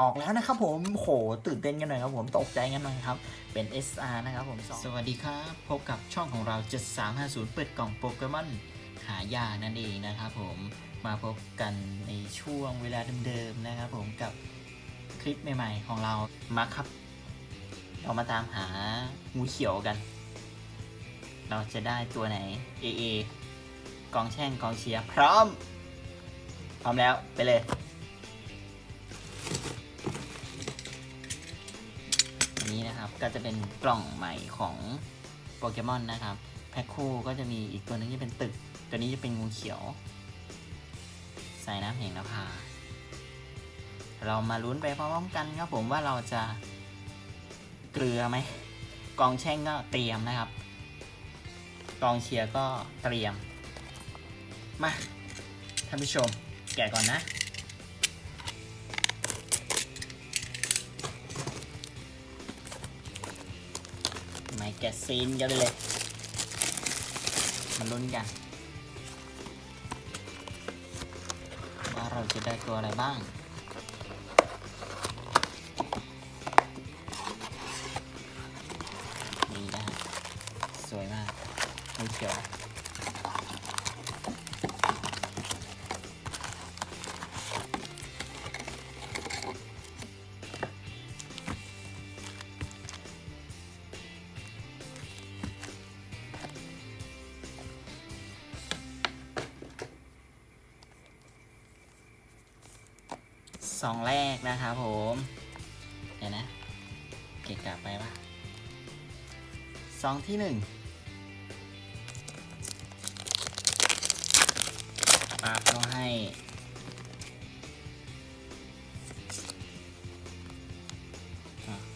ออกแล้วนะครับผมโหตื่นเต้นกันหน่อยครับผมตกใจกันหน่อยครับ เป็น SR นะครับผมสวัสดีครับ พบกับช่องของเรา 7350 เปิดกล่องโปเกมอนหายากนั่นเองนะครับผมมาพบกันในช่วงเวลาเดิมๆนะครับผมกับคลิปใหม่ๆของเรามาครับ เรามาตามหางูเขียวกัน เราจะได้ตัวไหน AA กองแช่งกองเชียร์พร้อม พร้อมแล้วไปเลย นี้นะครับ ก็จะเป็นกล่องใหม่ของโปเกมอนนะครับ แพ็คคู่ก็จะมีอีกตัวหนึงที่เป็นตึก ตัวนี้จะเป็นงูเขียว ใส่น้ำแห่งนภาเรามาลุ้นไปพร้อมๆกันครับผมว่าเราจะเกลือไหมกองแช่งก็เตรียมนะครับ กองเชียร์ก็เตรียม มาท่านผู้ชม แกะก่อนนะ ไม่แกซีนกันเลย มันลุ้นกัน ว่าเราจะได้ตัวอะไรบ้าง สองแรกนะครับผมเดี๋ยวนะเกะกลับไปปะสองที่หนึ่งปากเขาให้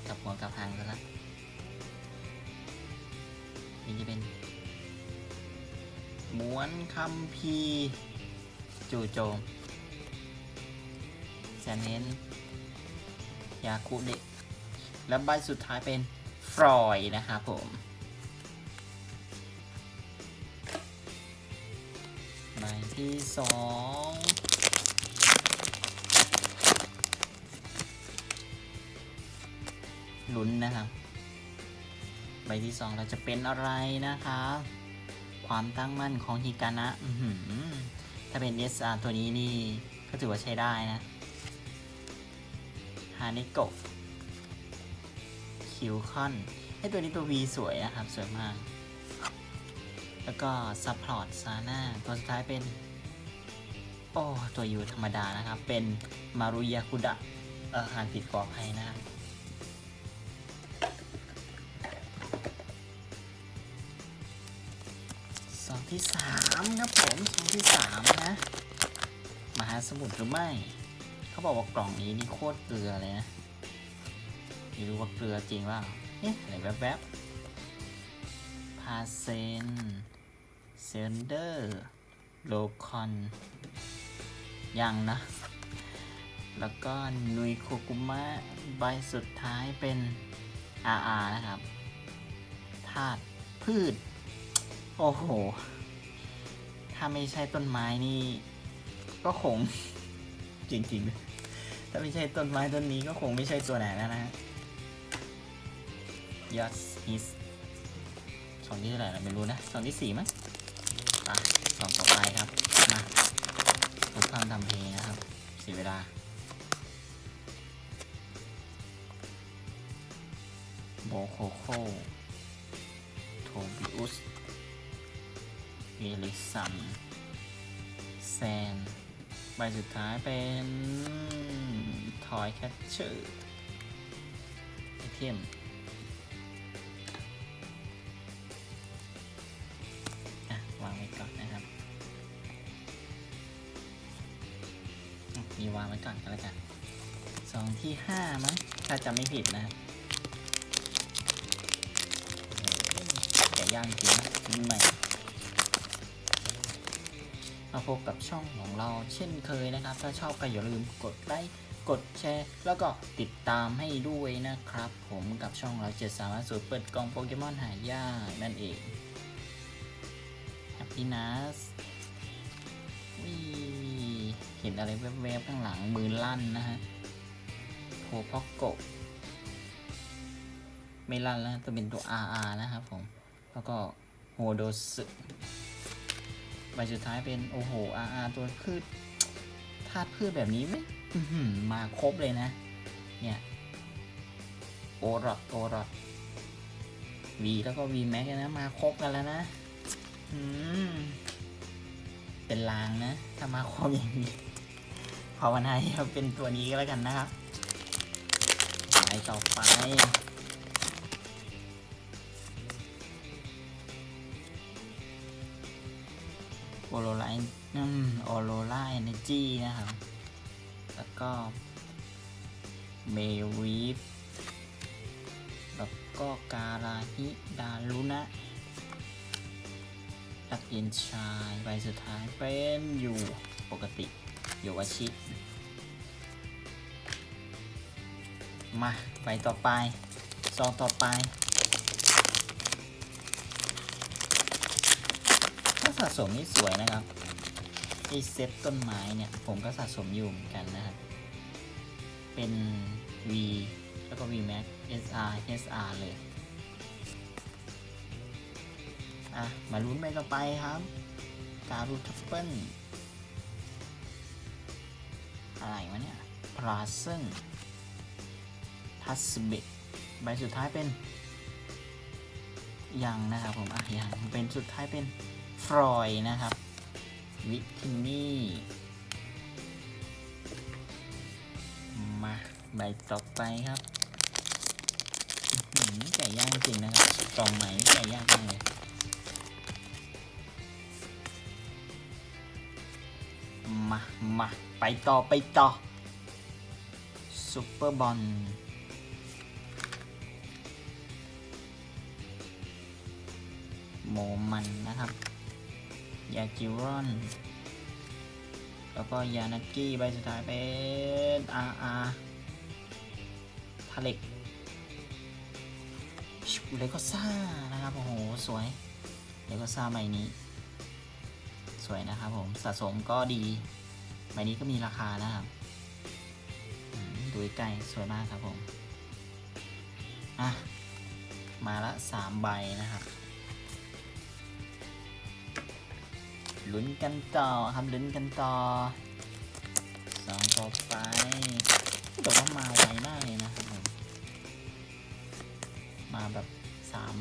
กับหัวกับหางซะแล้วนี่จะเป็นม้วนคำพีจู่โจม เนนยาคุเดะแล้วใบสุดท้ายเป็นฟรอยนะครับผม ใบที่สองลุ้นนะครับ ใบที่สองเราจะเป็นอะไรนะครับความตั้งมั่นของฮิกานะ ถ้าเป็น SR ตัวนี้นี่ก็ถือว่าใช้ได้นะ ฮานิโกะคิวคอนให้ตัวนี้ตัว V สวยนะครับ สวยมาก แล้วก็ซัพพอร์ตซาน่าตัวสุดท้ายเป็น โอ้ ตัวยูธรรมดานะครับ เป็นมารุยาคุดะเอออ่านผิดขออภัยนะครับซองที่สามครับผมซองที่สามนะ มหาสมุทรหรือไม่ เขาบอกว่ากล่องนี้นี่โคตรเกลือเลยนะไม่รู้ว่าเกลือจริงว่าเอ๊ะอะไรแวบๆพาเซนเซนเดอร์โลคอน ยังนะ แล้วก็นุยโคกุมะใบสุดท้ายเป็น RR นะครับธาตุพืช โอ้โห ถ้าไม่ใช่ต้นไม้นี่ ก็คง จริงๆ ถ้าไม่ใช่ต้นไม้ต้นนี้ก็คงไม่ใช่ตัวไหนแล้วนะฮะ Yes is สองที่เท่าไหร่เราไม่รู้นะสองที่สี่มั้งไปสองต่อไปครับ มาทุกความทำเพลงนะครับเสียเวลาโบโคโคโทบิอุสเอลิสันแซนใบสุดท้ายเป็น ทอยแคชเชอร์ไอเทมอะวางไว้ก่อนนะครับอะมีวางไว้ก่อนก็แล้วกันสองที่ห้ามั้งถ้าจำไม่ผิดนะครับแกะย่างจริงนะนี่ใหม่มาพบกับช่องของเราเช่นเคยนะครับ ถ้าชอบก็อย่าลืมกดไลค์ กดแชร์ แล้วก็ติดตามให้ด้วยนะครับ ผมกับช่องเราจะสามารถสูตรเปิดกล่องโปเกมอนหายากนั่นเองแฮปปี้นัสเห็นอะไรแวบๆข้างหลังมือลั่นนะฮะโพพอกโกไม่ลั่นแล้วจะเป็นตัว RR นะครับผม แล้วก็โฮโดสึใบสุดท้ายเป็น โอ้โห RR ตัวพืชธาตุพืชแบบนี้ไหือ มาครบเลยนะ เนี่ยโอรอดโอรอด V แล้วก็ V Max นะ มาครบกันแล้วนะเป็นลางนะ ถ้ามาครบอย่างนี้ภาวนาให้เป็นตัวนี้ก็แล้วกันนะครับไปต่อไปโอโรไลน์อืมโอโรไลน์เอเนจีนะครับ แล้วก็เมวีฟแล้วก็การาฮิดารุนะตักเย็นชายใบสุดท้ายเป็นอยู่ปกติอยู่วชิ มาใบต่อไป ซองต่อไป ถ้าสะสมนี่สวยนะครับ ไอเซตต้นไม้เนี่ย ผมก็สะสมอยู่เหมือนกันนะครับ เป็น V แล้วก็ V Max SR SR เลย อะ มาลุ้นไปต่อไปครับ การูทัปเปิลอะไรวะเนี่ยพลาเซนทัสเบตใบสุดท้ายเป็นยังนะครับผม อะยังเป็นสุดท้ายเป็นฟรอยนะครับ วิทินี่มาใบต่อไปครับอื้อหือแกะยากจริงนะครับกล่องไหนแกะยากมากเลยมามาไปต่อไปต่อซูเปอร์บอลโมมันนะครับ ยาจิรอน แล้วก็ยานักกี้ใบสุดท้ายเป็นอาอาทาเล็กเลโกซ่านะครับ โอ้โห สวยเลโกซ่าใบนี้ สวยนะครับผม สะสมก็ดี ใบนี้ก็มีราคานะครับดูใกล้สวยมากครับผม อะ มาละสามใบนะครับ ลุ้นกันต่อครับลุ้นกันต่อสองต่อไปแต่ว่ามาไวมากเลยนะครับผมมาแบบสาม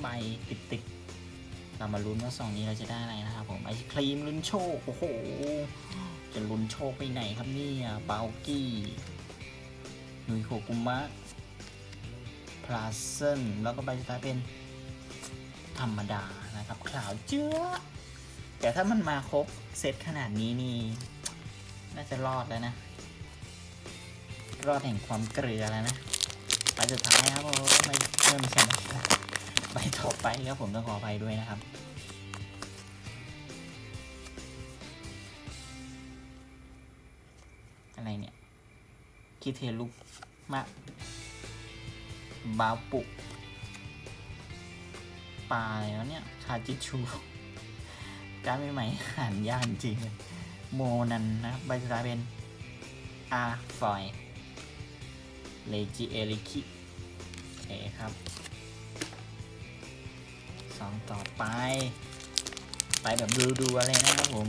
ใบติดติดเรามาลุ้นว่าสองนี้เราจะได้อะไรนะครับผมไอศครีมลุ้นโชคโอ้โหจะลุ้นโชคไปไหนครับเนี่ยบาลกี้นุยโคกุมะพลาเซนแล้วก็ใบสุดท้ายเป็นธรรมดานะครับขาวเจื้อ แต่ถ้ามันมาครบเซตขนาดนี้นี่น่าจะรอดแล้วนะ รอดแห่งความเกลือแล้วนะไปสุดท้ายครับผมไม่เริ่มใช่ไหมไปต่อไปครับผมต้องขออภัยด้วยนะครับอะไรเนี่ยคิเทลุกมะบาปุปลาแล้วเนี่ยคาจิชู การใหม่ๆอ่านยากจริงโมนันนะบใบสุดท้ายเป็นอาฟอยเลจิเอริคิโอเคครับสองต่อไป ไปแบบดูๆอะไรนะครับผม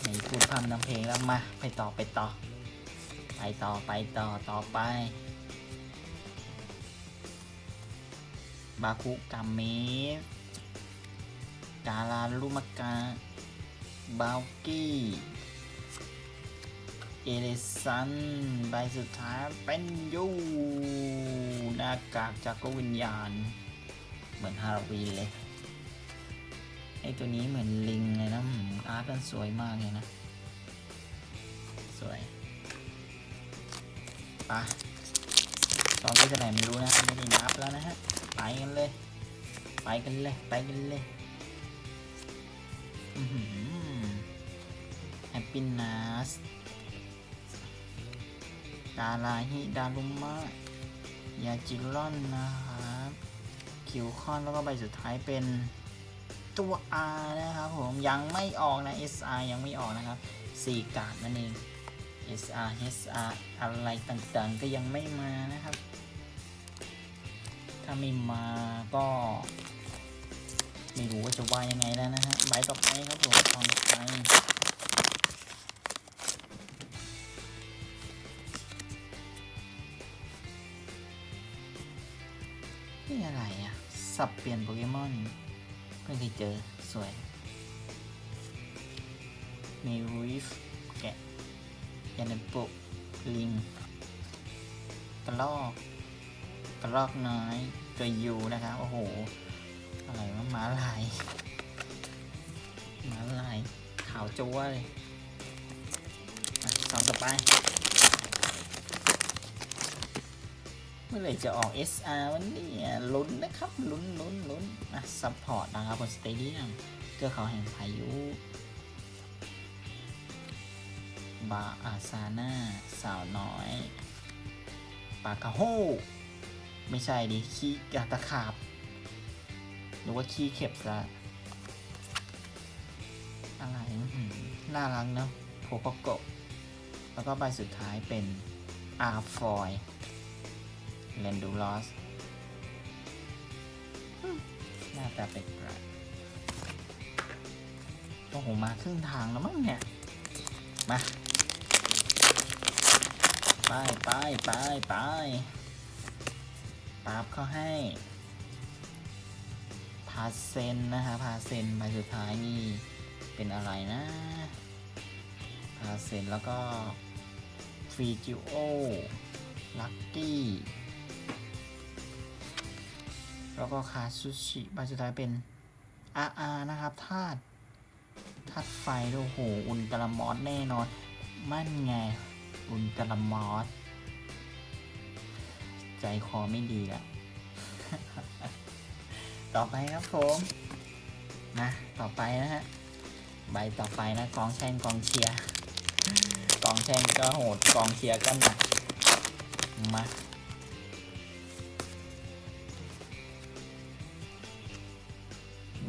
ไหนพูดพำนำเพลงแล้วมา ไปต่อไปต่อ ไปต่อไปต่อต่อไป บาคุกามเมส กาลาลูมากาบาวกี้ เอเลซันใบสุดท้ายเป็นยูหน้ากากจากกวิญญาณ เหมือนฮาโลวีนเลย ไอตัวนี้เหมือนลิงเลยนะอาร์ตมันสวยมากเลยนะ สวยไปะตอนที่เท่าไหร่ไม่รู้นะ ไม่ได้นับแล้วนะฮะ ไปกันเลย ไปกันเลย ไปกันเลย แฮปปี้นัสกาลาฮิดารุมะยาจิรอนนะครับคิวคอนแล้วก็ใบสุดท้ายเป็นตัว R นะครับผม ยังไม่ออกนะ SR ยังไม่ออกนะครับ4กาดนั่นเอง SR SR อะไรต่างๆ ก็ยังไม่มานะครับ ถ้าไม่มาก็ ไม่รู้ว่าจะว่ายังไงแล้วนะฮะใบต่อไปครับผมตอนต่อไปนี่อะไรอะ สับเปลี่ยนโปเกมอนเพิ่งเคยเจอ สวยมีริฟแกะยันปุลิงกระลอกกระลอกน้อยตัวยูนะครับ โอ้โห อะไรวะม้าลายม้าลายขาวจัวเลยสองต่อไป เมื่อไหร่จะออก SR วันนี้ลุ้นนะครับลุ้นลุ้นลุ้นอะซัพพอร์ตนะครับบนสเตเดียมเทือกเขาแห่งพายุบาอาซาน่าสาวน้อยปากกาโฮ ไม่ใช่ดิขี้กาตะขาบ หรือว่าขี้เข็บซะอะไรน่ารักเนอะโพโกโกะแล้วก็ใบสุดท้ายเป็นอาร์ฟอยเลนดูลอสหน้าตาเป็นไรโอ้โหมาครึ่งทางแล้วมั้งเนี่ย มา ไปไปไปไปปาบเขาให้าเซนนะฮะพาเซนใบสุดท้ายนี่เป็นอะไรนะพาเซนแล้วก็ฟรีจิโอลักกี้แล้วก็คาซูชิใบสุดท้ายเป็นอาอานะครับธาตุธาตุไฟโอ้โห อุลตรามอสแน่นอน มั่นไง อุลตรามอสใจคอไม่ดีแล้ว ต่อไปครับผมนะต่อไปนะฮะใบต่อไปนะกองแช่งกองเชียร์กองแช่งก็โหดกองเชียร์ก็หนักมา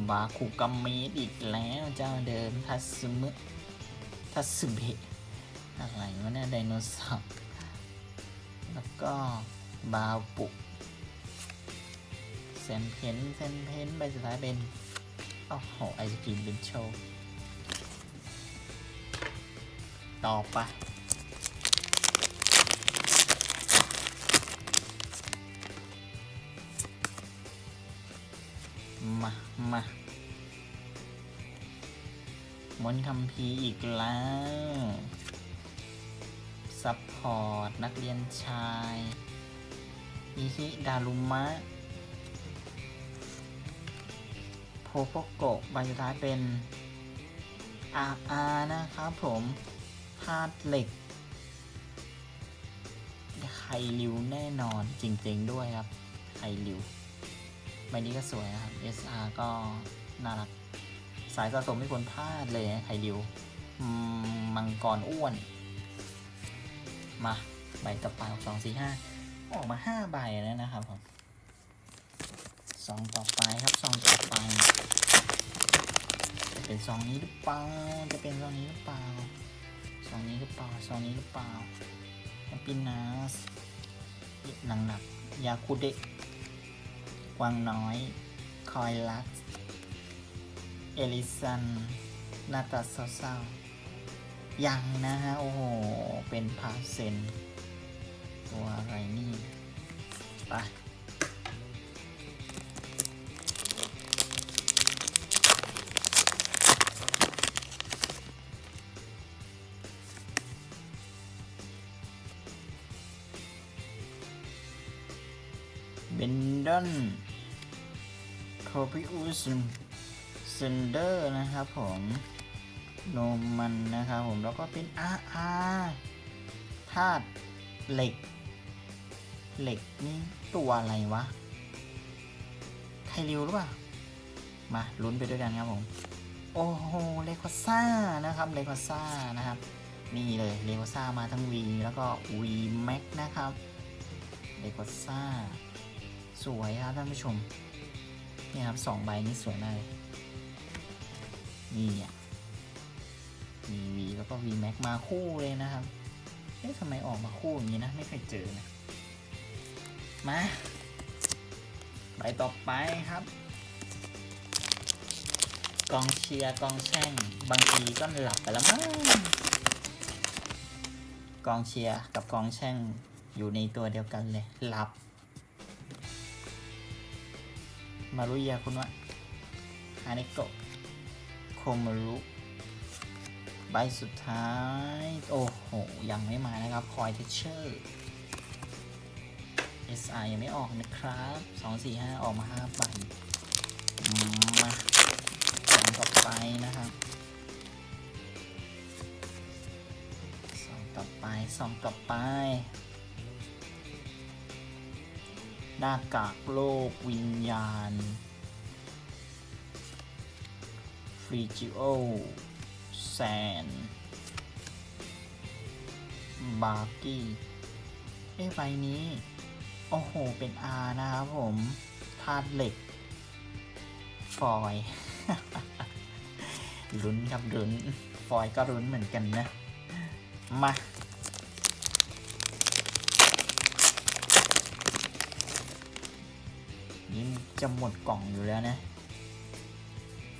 บาคุกัมเมดอีกแล้วเจ้าเดิมทัสึมุทัสึเบะอะไรวะเนี่ยไดโนเสาร์แล้วก็บาปุ เซนเพนเซนเพนใบสุดท้ายเป็นโอ้โหไอศกรีมเป็นโชว์ ต่อไปมา มามนคัมภีอีกแล้ว ซัพพอร์ต นักเรียนชาย อิฮิดารุมะ โพโปโกะใบสุดท้ายเป็นอาอานะครับผมธาตุเหล็กไข่ริวแน่นอนจริงๆด้วยครับ ไข่ริวใบนี้ก็สวยนะครับ SR ก็น่ารัก สายสะสมไม่ควรพลาดเลยไข่ริวมมังกรอ้วน มา ใบต่อไปสองสี่ห้าออกมาห้าใบแล้วนะครับผม ซองต่อไปครับซองต่อไปจะเป็นซองนี้หรือเปล่าจะเป็นซองนี้หรือเปล่าซองนี้หรือเปล่าซองนี้หรือเปล่าแอปปินัสหนังหนักยาคูเดะกวางน้อยคอยลักเอลิสันนาตาเศร้าๆยังนะฮะ โอ้โห เป็นพาเซน ตัวอะไรนี่ไป บนดอนโคพิอุสเซนเดอร์นะครับผมโนมันนะครับผมแล้วก็เป็นอาอาธาตุเหล็ก เหล็กนี่ตัวอะไรวะไคริวหรือเปล่า มาลุ้นไปด้วยกันครับผม โอ้โหเลโคซ่านะครับเลโคซ่านะครับ นี่เลยเลโคซ่ามาทั้ง V แล้วก็ V Max นะครับเลโคซ่า สวยครับท่านผู้ชมนี่ครับสองใบนี้สวยมากเลยนี่อะมี V แล้วก็ V Max มาคู่เลยนะครับเอ๊ะทำไมออกมาคู่อย่างนี้นะ ไม่เคยเจอนะ มาใบต่อไปครับกองเชียร์กองแช่ง บางทีก็หลับไปแล้วมั้งกองเชียร์กับกองแช่งอยู่ในตัวเดียวกันเลยหลับ มารุยาคุณวะฮานิโกะโคมารุใบสุดท้าย โอ้โห ยังไม่มานะครับ คอยเทเชอร์ SR ยังไม่ออกนะครับ2 4 5ออกมา5ใบมมาสองต่อไปนะครับสองต่อไปสองต่อไป หน้ากากโลกวิญญาณฟรีจิโอแซนบาร์กี้เอ้ใบนี้ โอ้โห เป็น R นะครับผมธาตุเหล็ก ฟอยลุ้นครับลุ้น ฟอยก็ลุ้นเหมือนกันนะ มา จะหมดกล่องอยู่แล้วนะ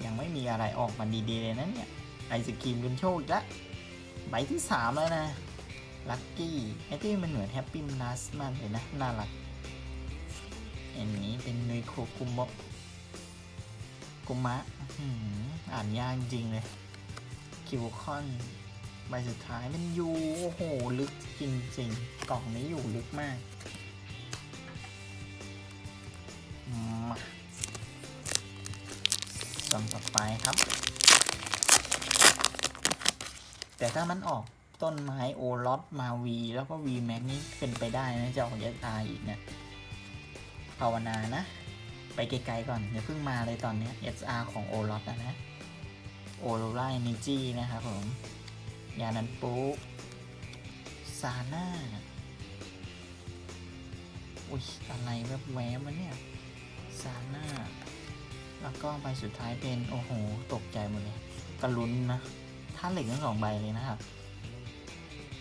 ยังไม่มีอะไรออกมาดีๆเลยนะเนี่ย ไอศกรีมลุนโชคอีกแล้วใบที่สามแล้วนะลัคกี้ไอที่มันเหมือนแฮปปี้นัสมากเลยนะ น่ารักอันนี้เป็นเนยโคกุมะกุมะอ่านยากจริงเลย คิวคอนใบสุดท้ายเป็นยูโอ้โห ลึกจริงๆ กล่องนี้อยู่ลึกมาก ส่องต่อไปครับ แต่ถ้ามันออกต้นไม้โอรสมาวีแล้วก็วีแม็กนี่เป็นไปได้นะจะออกเยอะตายอีกเนะภาวนานะ ไปไกลๆก่อนอย่าเพิ่งมาเลยตอนนี้ SR ของโอรสนะนะโอโรราเอเนจีนะครับผม ยานันปุซาน่า อุ้ยอะไรแวบแวบมันเนี่ย ซาน่าแล้วก็ใบสุดท้ายเป็น โอ้โห ตกใจหมดเลยกระลุนนะท่าเหล็กทั้งสองใบเลยนะครับ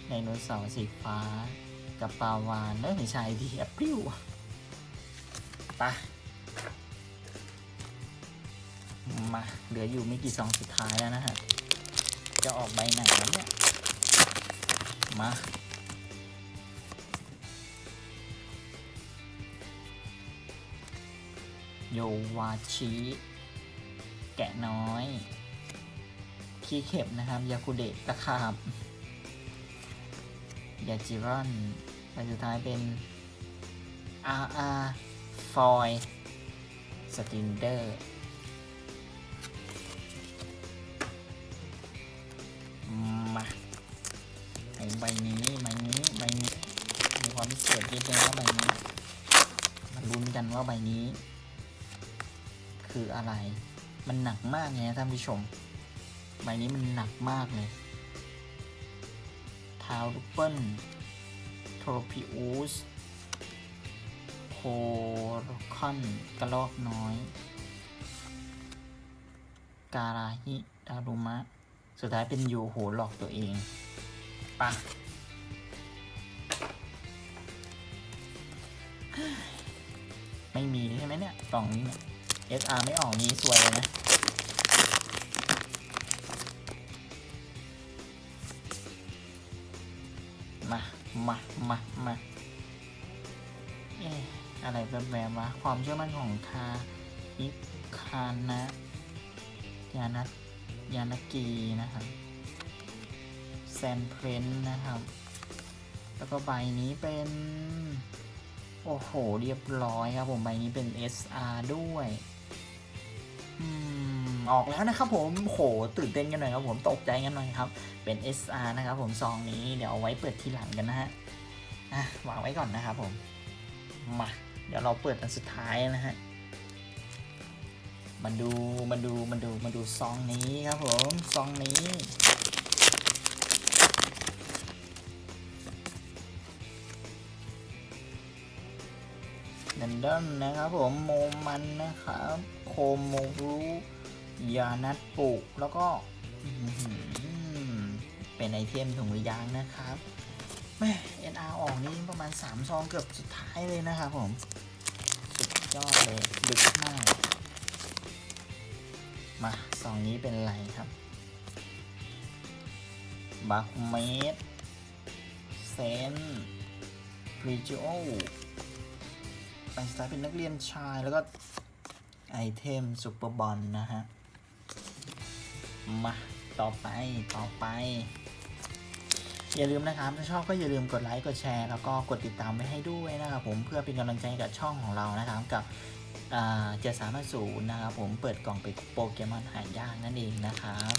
ไดโนเสาร์สีฟ้า กับปลาวานเอ้ยไม่ใช่ดีแอปปิ้วไปะมาเหลืออยู่ไม่กี่ซองสุดท้ายแล้วนะฮะ จะออกใบไหนแล้วเนี่ย มา โยวาชิ แกะน้อย คีเข็บนะครับ ยาคุเดะตะขาบ ยาจิรอนใบสุดท้ายเป็น RR ฟอยสตินเดอร์มาไอใบนี้ใบนี้ใบนี้ มีความพิเศษนิดนึงว่าใบนี้ มาลุ้นกันว่าใบนี้ คืออะไร มันหนักมากเลยนะท่านผู้ชม ใบนี้มันหนักมากเลยทาวลูเปิลโทรพิอุสโพคอนกระลอกน้อย การาฮิดารุมะ สุดท้ายเป็นยูโหหลอกตัวเองปะไม่มีใช่ไหมเนี่ยกล่องนี้เนี่ย SR ไม่ออกนี้สวยเลยนะ มา มา มา มาเอ๊ะอะไรแบบแบบวะความเชื่อมั่นของคาอิคานะยานัยานากีนะครับแซนเพรนนะครับ แล้วก็ใบนี้เป็น โอ้โห เรียบร้อยครับผม ใบนี้เป็น SR ด้วย อออกแล้วนะครับผมโหตื่นเต้นกันหน่อยครับผมตกใจกันหน่อยครับ เป็น SR นะครับผมซองนี้เดี๋ยวเอาไว้เปิดทีหลังกันนะฮะอะวางไว้ก่อนนะครับผมมาเดี๋ยวเราเปิดอันสุดท้ายนะฮะมาดูมาดูมาดูมาดูซองนี้ครับผมซองนี้ ดันดอนนะครับผมโมมันนะครับโคโมรุยานัตปุแล้วก็เป็นไอเทมถุงมือยางนะครับแม่ NR ออกนี่ประมาณ 3 ซองเกือบสุดท้ายเลยนะครับผม สุดยอดเลยดึกมากมาซองนี้เป็นอะไรครับ บักเมดเซนพรีจิโอ ไปสไตล์เป็นนักเรียนชายแล้วก็ไอเทมซูเปอร์บอลนะฮะ มาต่อไปต่อไป อย่าลืมนะครับ ถ้าชอบก็อย่าลืมกดไลค์กดแชร์ แล้วก็กดติดตามไว้ให้ด้วยนะครับผมเพื่อเป็นกำลังใจกับช่องของเรานะครับกับเจะสามารถศูนย์นะครับผมเปิดกล่องไปโปเกมอนหายากนั่นเองนะครับ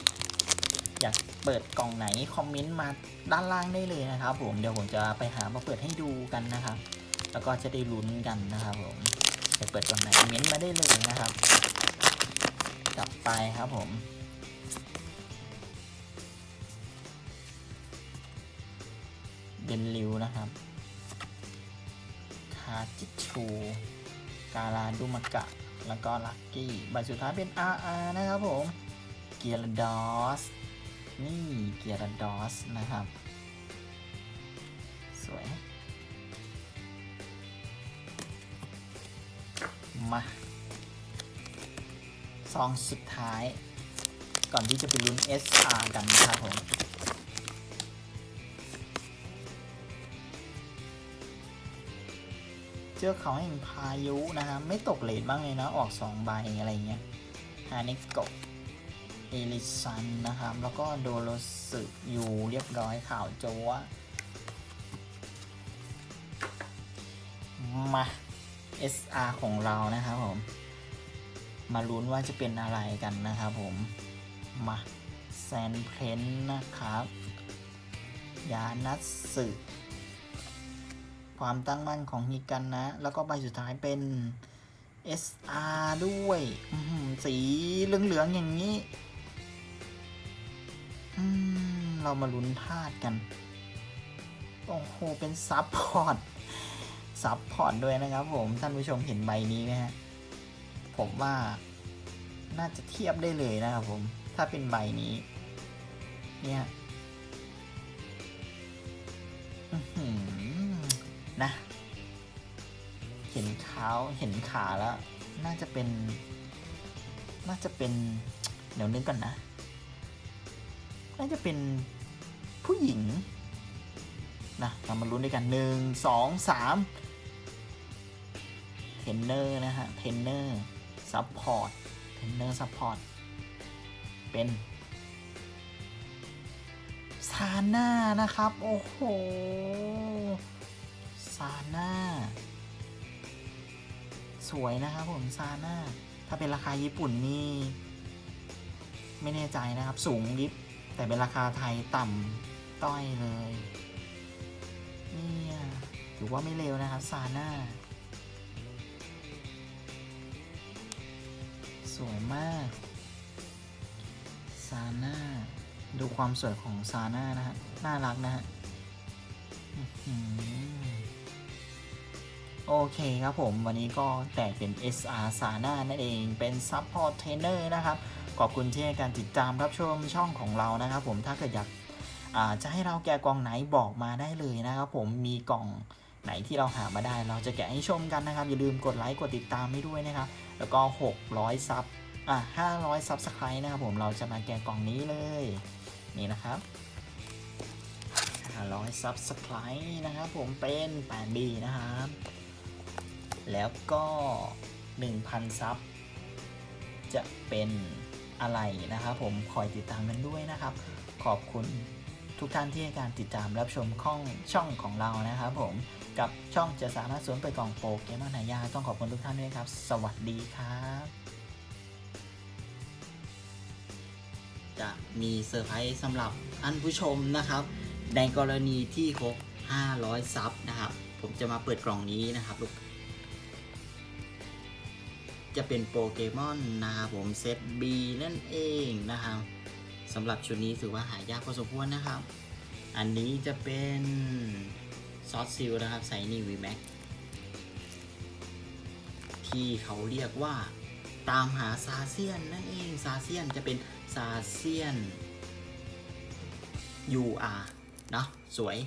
อยากเปิดกล่องไหนคอมเมนต์มาด้านล่างได้เลยนะครับผมเดี๋ยวผมจะไปหามาเปิดให้ดูกันนะครับ แล้วก็จะได้ลุ้นกันนะครับผมอยากเปิดกล่องไหนเม้นมาได้เลยนะครับกลับไปครับผมเดนลิวนะครับคาจิชูการาดูมากะ แล้วก็ลักกี้ใบสุดท้ายเป็น RR นะครับผม เกียร์ดอส นี่เกียร์ดอสนะครับ สวย มาซองสุดท้าย ก่อนที่จะไปลุ้น SR กันนะครับผมเจอเขาแห่งพายุนะครับไม่ตกเลทบ้างเลยนะ ออกสองใบอะไรเงี้ยฮานิโกเอลิซันนะครับ แล้วก็โดโรสึอยู่เรียบร้อยข่าวโจวะมา SR ของเรานะครับผม มาลุ้นว่าจะเป็นอะไรกันนะครับผม มาแซนเพลนนะครับ ยานัตสึความตั้งมั่นของฮิกันนะ แล้วก็ใบสุดท้ายเป็น SR ด้วย สีเหลือง ๆ อย่างนี้ เรามาลุ้นธาตุกัน โอ้โห เป็นซับพอร์ต ซับพอร์ตด้วยนะครับผมท่านผู้ชมเห็นใบนี้ไหมฮะผมว่าน่าจะเทียบได้เลยนะครับผมถ้าเป็นใบนี้เนี่ยนะ เห็นเท้าเห็นขาแล้ว น่าจะเป็น น่าจะเป็น เดี๋ยวนึกกันนะ น่าจะเป็นผู้หญิงนะเรามาลุ้นด้วยกันหนึ่งสองสาม เทรนเนอร์นะฮะเทรนเนอร์ซัพพอร์ตเทรนเนอร์ซัพพอร์ตเป็นซาน่านะครับ โอ้โหซาน่าสวยนะครับผมซาน่าถ้าเป็นราคาญี่ปุ่นนี่ไม่แน่ใจนะครับ สูงลิฟแต่เป็นราคาไทยต่ำต้อยเลย เนี่ยถือว่าไม่เร็วนะครับซาน่า วยมาก ซาน่า ดูความสวยของซาน่านะฮะ น่ารักนะฮะโอเคครับผม วันนี้ก็แตกเป็น SR ซาน่านั่นเอง เป็น Support Trainer นะครับ ขอบคุณที่ให้การติดตามรับชมช่องของเรานะครับผมถ้าเกิดอยากาจะให้เราแกะกล่องไหนบอกมาได้เลยนะครับผมมีกล่องไหนที่เราหามาได้ เราจะแกะให้ชมกันนะครับ อย่าลืมกดไลค์กดติดตามให้ด้วยนะครับ แล้วก็ 600 ซับ อะ 500 ซับสไครต์นะครับผมเราจะมาแกะกล่องนี้เลย นี่นะครับ 500 ซับสไครต์นะครับผมเป็น 8B นะครับ แล้วก็ 1,000 ซับ จะเป็นอะไรนะครับผมคอยติดตามกันด้วยนะครับ ขอบคุณ ทุกท่านที่ให้การติดตามรับชมข้องช่องของเรานะครับผมกับช่องจะสามารถสวนเปิดกล่องโปเกมอนหายาต้องขอบคุณทุกท่านด้วยครับ สวัสดีครับ จะมีเซอร์ไพรส์สำหรับท่านผู้ชมนะครับ ในกรณีที่ครบ 500 ซับนะครับ ผมจะมาเปิดกล่องนี้นะครับลูกจะเป็นโปเกมอนนะครับผมเซต B นั่นเองนะครับ สำหรับชุดนี้ถือว่าหายากพอสมควรนะครับ อันนี้จะเป็นซอสซิลนะครับไซนี่วีแม็กที่เขาเรียกว่าตามหาซาเซียนนั่นเองซาเซียนจะเป็นซาเซียน UR เนาะสวย